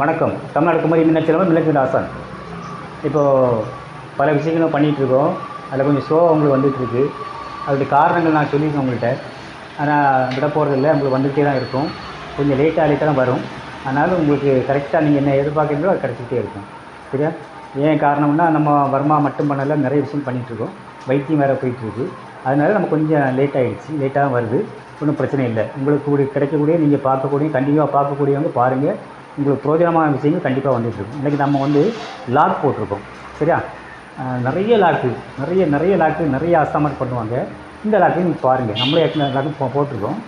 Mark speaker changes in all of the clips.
Speaker 1: வணக்கம். தமிழ்நாடு குமரி மின்னச்சலம் மின்னச்சல் ஆசான் இப்போது பல விஷயங்களும் பண்ணிகிட்ருக்கோம் அதில் கொஞ்சம் ஸ்லோவாக உங்களுக்கு வந்துகிட்ருக்கு அதோடைய காரணங்கள் நான் சொல்லியிருக்கேன் உங்கள்கிட்ட. ஆனால் விட போகிறதில்ல உங்களுக்கு வந்துகிட்டே தான் இருக்கும். கொஞ்சம் லேட்டாக லேட்டாக தான் வரும். ஆனாலும் உங்களுக்கு கரெக்டாக நீங்கள் என்ன எதிர்பார்க்குறீங்களோ அது கிடச்சிட்டே இருக்கும். சரியா? ஏன் காரணம்னா நம்ம வர்மா மட்டும் பண்ணல நிறைய விஷயம் பண்ணிகிட்ருக்கோம் வைத்தியம் வேறு போயிட்டுருக்கு. அதனால் நம்ம கொஞ்சம் லேட் ஆகிடுச்சு லேட்டாக தான் வருது. ஒன்றும் பிரச்சனை இல்லை. உங்களுக்கு கூடிய கிடைக்கக்கூடிய நீங்கள் பார்க்கக்கூடிய கண்டிப்பாக பார்க்கக்கூடியவங்க பாருங்கள் உங்களுக்கு பிரோஜனமான விஷயங்கள் கண்டிப்பாக வந்துட்டுருக்கும் இன்றைக்கி நம்ம வந்து லாக் போட்டிருக்கோம். சரியா? நிறைய லாக்கு நிறைய நிறைய லாக்கு நிறைய அசாமட் பண்ணுவாங்க. இந்த லாக்கு நீங்கள் பாருங்கள் நம்மளே ஏற்கனவே லாக்கு போட்டிருக்கோம்.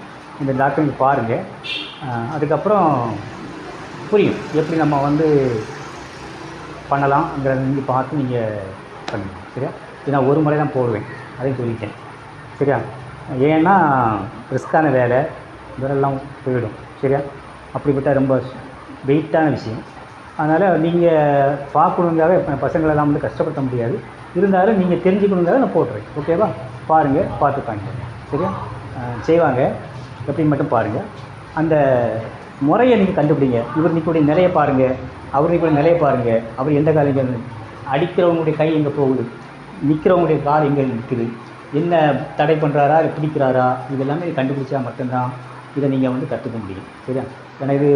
Speaker 1: இந்த லாக்கு நீங்கள் பாருங்கள் அதுக்கப்புறம் புரியும். எப்படி நம்ம வந்து பண்ணலாம்ங்கிறத நீங்கள் பார்த்து நீங்கள் பண்ணுங்க. சரியா? இது நான் ஒரு முறை தான் போடுவேன். அதையும் சொல்லிட்டேன். சரியா? ஏன்னா ரிஸ்க்கான வேலை. இதெல்லாம் போயிடும். சரியா? அப்படிப்பட்ட ரொம்ப வெயிட்டான விஷயம். அதனால் நீங்கள் பார்க்கணுங்காக இப்போ பசங்களெல்லாம் வந்து கஷ்டப்படுத்த முடியாது. இருந்தாலும் நீங்கள் தெரிஞ்சுக்கணுங்காக நான் போட்டுறேன். ஓகேவா பாருங்கள் பார்த்து காணிங்க சரியா? செய்வாங்க. எப்படின்னு மட்டும் பாருங்கள் அந்த முறையை நீங்கள் கண்டுபிடிங்க. இவர் நிற்கக்கூடிய நிலையை பாருங்கள் அவர் நிற்கக்கூடிய நிலையை பாருங்கள் அவர் எந்த காலம் அடிக்கிறவங்களுடைய கை எங்கே போகுது? நிற்கிறவங்களுடைய கால் எங்கே நிற்குது என்ன தடை பண்ணுறாரா பிடிக்கிறாரா? இதெல்லாமே கண்டுபிடிச்சா மட்டும்தான் இதை நீங்கள் வந்து கற்றுக்க முடியும். சரியா? ஏன்னா இது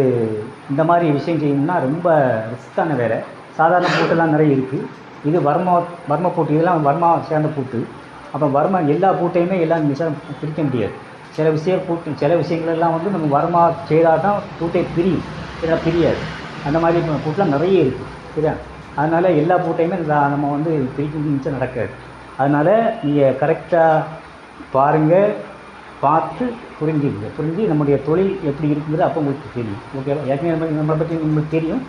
Speaker 1: இந்த மாதிரி விஷயம் செய்யணும்னா ரொம்ப ரிஸ்க்கான வேலை சாதாரண பூட்டெல்லாம் நிறைய இருக்குது இது வர்மா வர்ம பூட்டு இதெல்லாம் வர்மா சேர்ந்த பூட்டு. அப்போ வர்மா எல்லா பூட்டையுமே எல்லாம் மிஷம் பிரிக்க முடியாது. சில விஷயம் பூட்டு சில விஷயங்களெல்லாம் வந்து நம்ம வர்மா செய்தால் தான் பூட்டை பிரியும். இதெல்லாம் பிரியாது. அந்த மாதிரி பூட்டெலாம் நிறைய இருக்குது சரியா? அதனால் எல்லா பூட்டையுமே நம்ம வந்து பிரிக்க நிமிஷம் நடக்காது. அதனால் நீங்கள் கரெக்டாக பாருங்கள் பார்த்து புரிஞ்சுக்குங்க புரிஞ்சு நம்முடைய தொழில் எப்படி இருக்குங்கிறது அப்போ உங்களுக்கு தெரியும். ஓகேவா ஏற்கனவே நம்மளை பற்றி உங்களுக்கு தெரியும்.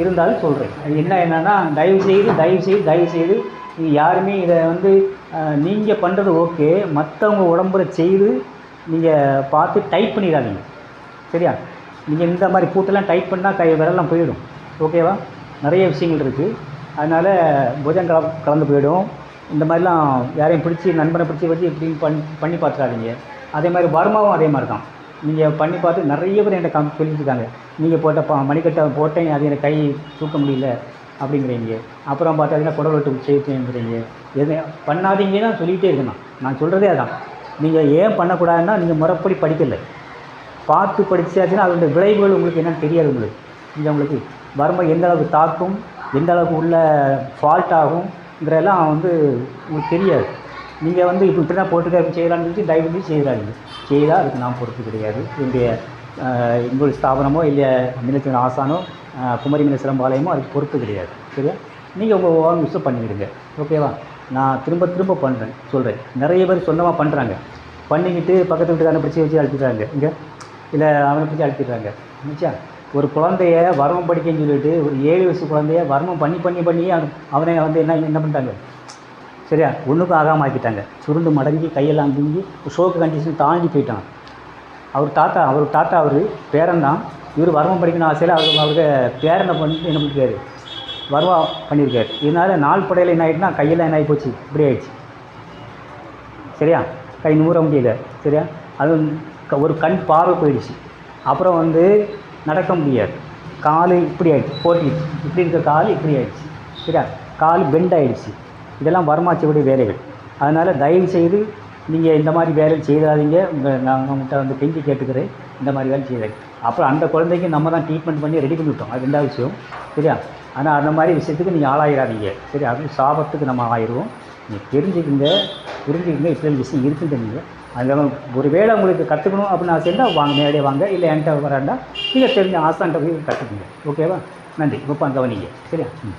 Speaker 1: இருந்தாலும் சொல்கிறேன் அது என்ன என்னென்னா தயவு செய்து தயவு செய்து தயவு செய்து நீங்கள் யாருமே இதை வந்து நீங்கள் பண்ணுறது ஓகே மற்றவங்க உடம்புல செய்து நீங்கள் பார்த்து டைப் பண்ணிடாதீங்க. சரியா? நீங்கள் இந்த மாதிரி பூட்டெல்லாம் டைப் பண்ணால் கை விரலாம் போயிடும். ஓகேவா நிறைய விஷயங்கள் இருக்குது அதனால் புஜம் கல கலந்து போயிடும். இந்த மாதிரிலாம் யாரையும் பிடிச்சி நண்பனை பிடிச்சி வச்சு இப்படின்னு பண் பண்ணி பார்த்துக்காதீங்க அதே மாதிரி வர்மாவும் அதே மாதிரி தான். நீங்கள் பண்ணி பார்த்து நிறைய பேர் என்கிட்ட கம் சொல்லியிருக்காங்க இருக்காங்க நீங்கள் போட்ட பா மணிக்கட்டை போட்டேன் அது எனக்கு கை தூக்க முடியல அப்படிங்கிறீங்க. அப்புறம் பார்த்தீங்கன்னா குடல் வெட்டு செய்யுங்கிறீங்க எது பண்ணாதீங்கன்னா சொல்லிகிட்டே இருக்கணும் நான் சொல்கிறதே அதான். நீங்கள் ஏன் பண்ணக்கூடாதுன்னா நீங்கள் முறைப்படி படிக்கலை. பார்த்து படித்தாச்சுன்னா அதோட விளைவுகள் உங்களுக்கு என்னென்னு தெரியாது உங்களுக்கு. இது உங்களுக்கு வறுமை எந்த அளவுக்கு தாக்கும் எந்த அளவுக்கு உள்ள ஃபால்ட் ஆகுங்கிறதெல்லாம் வந்து உங்களுக்கு தெரியாது. நீங்கள் வந்து இப்போ இப்படி தான் போட்டுக்க செய்யலாம்னு சொல்லி தயவு செஞ்சு செய்கிறாங்க செய்தால் அதுக்கு நான் பொறுப்பு கிடையாது. என்னுடைய ஆஹ், எங்களுடைய ஸ்தாபனமோ இல்லை மின்னத்தின் ஆசானோ குமரி மீன சிலம்பாலயமோ அதுக்கு பொறுப்பு கிடையாது. சரியா? நீங்கள் உங்கள் ஓன் விஷயம் பண்ணிவிடுங்க ஓகேவா நான் திரும்ப திரும்ப பண்ணுறேன் சொல்கிறேன் நிறைய பேர் சொந்தமாக பண்ணுறாங்க பண்ணிக்கிட்டு பக்கத்து வீட்டுக்காரனை பிடிச்சி வச்சு அழுத்திடுறாங்க. இங்கே? இல்லை அவனை பிடிச்சி அழுத்திடுறாங்க. நினச்சா ஒரு குழந்தைய வர்மம் படிக்கன்னு சொல்லிட்டு ஒரு ஏழு வயசு குழந்தைய வர்மம் பண்ணி பண்ணி பண்ணி அவனை வந்து என்ன என்ன பண்ணிட்டாங்க? சரியா? ஒன்றுக்கும் ஆகாம ஆக்கிட்டாங்க சுருண்டு மடங்கி கையெல்லாம் பிங்கி ஷோக்கு கண்டிஷன் தாண்டி போயிட்டான். அவர் தாத்தா அவர் தாத்தா அவர் பேரன் தான். இவர் வர்மம் படிக்கணும் ஆசையில் அவர் அவருக்கு பேரனை பண்ணி என்ன பண்ணிருக்காரு? வருவா பண்ணியிருக்காரு இதனால் நாள் படையில் என்ன ஆகிட்டுனா கையெல்லாம் என்ன ஆகி போச்சு? இப்படி ஆயிடுச்சு. சரியா? கை நூற முடியல. சரியா? அது க- ஒரு கண் பார்வை போயிடுச்சு. அப்புறம் வந்து நடக்க முடியாது. கால் இப்படி ஆகிடுச்சு போட்டிடுச்சு. இப்படி இருக்க கால் இப்படி ஆகிடுச்சு சரியா? கால் பெண்ட் ஆகிடுச்சு இதெல்லாம் வரமாச்சக்கூடிய வேலைகள். அதனால் தயவு செய்து நீங்கள் இந்த மாதிரி வேலை செய்தாதீங்க. உங்கள் நான் உங்கள்கிட்ட வந்து கெஞ்சி கேட்டுக்கிறேன். இந்த மாதிரி வேலை செய்தாங்க அப்புறம் அந்த குழந்தைக்கு நம்ம தான் ட்ரீட்மெண்ட் பண்ணி ரெடி பண்ணிவிட்டோம் அது ரெண்டாவது விஷயம். சரியா? ஆனால் அந்த மாதிரி விஷயத்துக்கு நீங்கள் ஆளாயிராதீங்க. சரி அது சாபத்துக்கு நம்ம ஆயிடுவோம் நீங்கள் தெரிஞ்சுக்கிங்க. புரிஞ்சுக்கிங்க. இப்படி விஷயம் இருக்குன்னு நீங்கள் அந்த ஒரு வேளை உங்களுக்கு கற்றுக்கணும் அப்படின்னு ஆசை இருந்தால் வாங்க நேரடியாக வாங்க. இல்லை என்கிட்ட வராண்டா இல்லை தெரிஞ்ச ஆசான்ட்ட போய் கற்றுக்குங்க ஓகேவா? நன்றி. இப்போ கவனிங்க சரியா? ம்.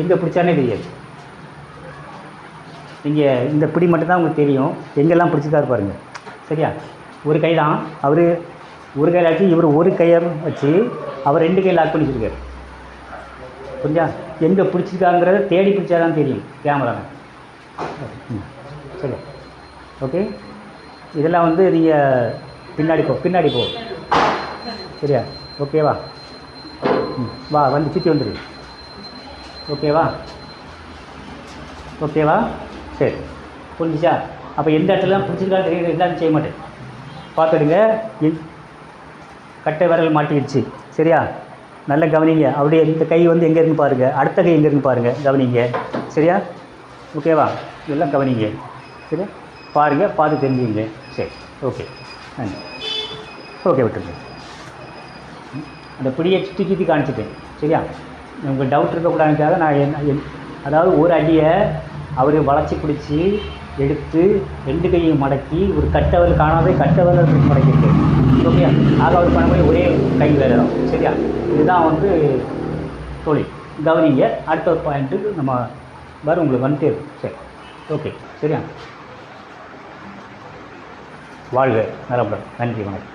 Speaker 1: எங்கே பிடிச்சானே தெரியாது. நீங்கள் இந்த பிடி மட்டும்தான் உங்களுக்கு தெரியும். எங்கெல்லாம் பிடிச்சிருக்காரு பாருங்கள் சரியா? ஒரு கை தான் அவர் ஒரு கையில் ஆச்சு இவர் ஒரு கையை வச்சு அவர் ரெண்டு கையில் லாக் பண்ணி வச்சிருக்காரு புரிஞ்சா? எங்கே பிடிச்சிருக்காங்கிறத தேடி பிடிச்சா தான் தெரியும் கேமரா ம். சரி ஓகே? இதெல்லாம் வந்து நீங்கள் பின்னாடி போ பின்னாடி போ. சரியா? ஓகேவா ம் வா வந்து சுற்றி வந்துடு ஓகேவா ஓகேவா சரி. புரிஞ்சுச்சா? அப்போ எந்த இடத்துல பிடிச்சிருக்கா தெரியுது எல்லாரும் செய்ய மாட்டேன் பார்த்துடுங்க கட்டை விரல் மாட்டிடுச்சு சரியா? நல்லா கவனிங்க. அப்படியே இந்த கை வந்து எங்கே இருக்குன்னு பாருங்கள் அடுத்த கை எங்கே இருக்குன்னு பாருங்கள் கவனிங்க. சரியா? ஓகேவா இதெல்லாம் கவனிங்க. சரியா? பாருங்கள் பார்த்து தெரிஞ்சுங்க சரி. ஓகே நன்றி. ஓகே விட்டுருங்க. அந்த பிடியை சுற்றி சுற்றி காமிச்சிட்டேன். சரியா? உங்களுக்கு டவுட் இருக்கக்கூடாதுக்காக நான் என்ன என்- அதாவது ஒரு அடியை அவர் வளர்ச்சி பிடிச்சி எடுத்து ரெண்டு கையும் மடக்கி ஒரு கட்டவல் காணாதே கட்டவல் மடக்கிருக்கு ஓகே ஆக அவர் பண்ண மாதிரி ஒரே கை வேலை தான். சரியா? இதுதான் வந்து தொழில். கவனிங்க. அடுத்த ஒரு பாயிண்ட்டுக்கு நம்ம வரும் உங்களுக்கு வந்துட்டே இருக்கும். சரி. ஓகே. சரியா? வாழ்க. நலப்படம் நன்றி. வணக்கம்.